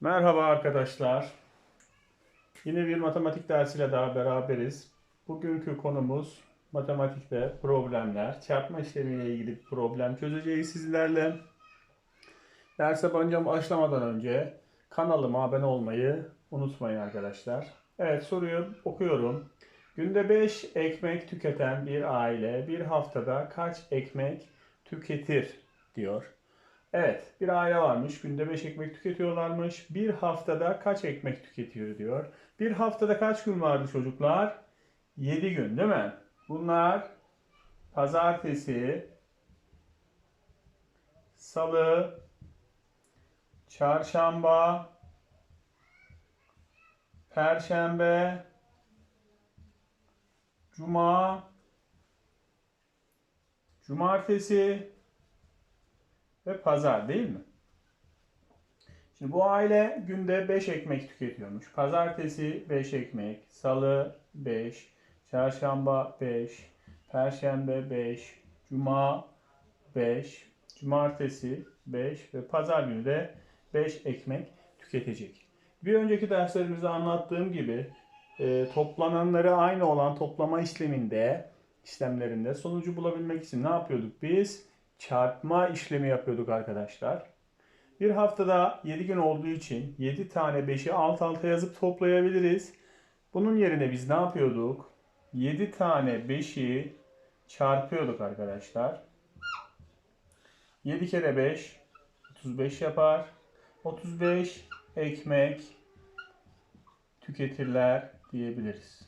Merhaba arkadaşlar. Yine bir matematik dersiyle daha beraberiz. Bugünkü konumuz matematikte problemler. Çarpma işlemiyle ilgili problem çözeceğiz sizlerle. Derse başlamadan önce kanalıma abone olmayı unutmayın arkadaşlar. Evet soruyu okuyorum. Günde 5 ekmek tüketen bir aile bir haftada kaç ekmek tüketir diyor. Evet, bir aile varmış. Günde 5 ekmek tüketiyorlarmış. Bir haftada kaç ekmek tüketiyor diyor. Bir haftada kaç gün vardı çocuklar? 7 gün değil mi? Bunlar pazartesi, salı, çarşamba, perşembe, cuma, cumartesi, ve pazar değil mi? Şimdi bu aile günde 5 ekmek tüketiyormuş. Pazartesi 5 ekmek, salı 5, çarşamba 5, perşembe 5, cuma 5, cumartesi 5 ve pazar günü de 5 ekmek tüketecek. Bir önceki derslerimizde anlattığım gibi e, toplananları aynı olan toplama işleminde işlemlerinde sonucu bulabilmek için ne yapıyorduk biz? Çarpma işlemi yapıyorduk arkadaşlar. Bir haftada 7 gün olduğu için 7 tane 5'i alt alta yazıp toplayabiliriz. Bunun yerine biz ne yapıyorduk? 7 tane 5'i çarpıyorduk arkadaşlar. 7 kere 5 35 yapar. 35 ekmek tüketirler diyebiliriz.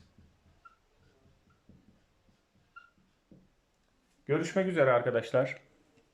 Görüşmek üzere arkadaşlar.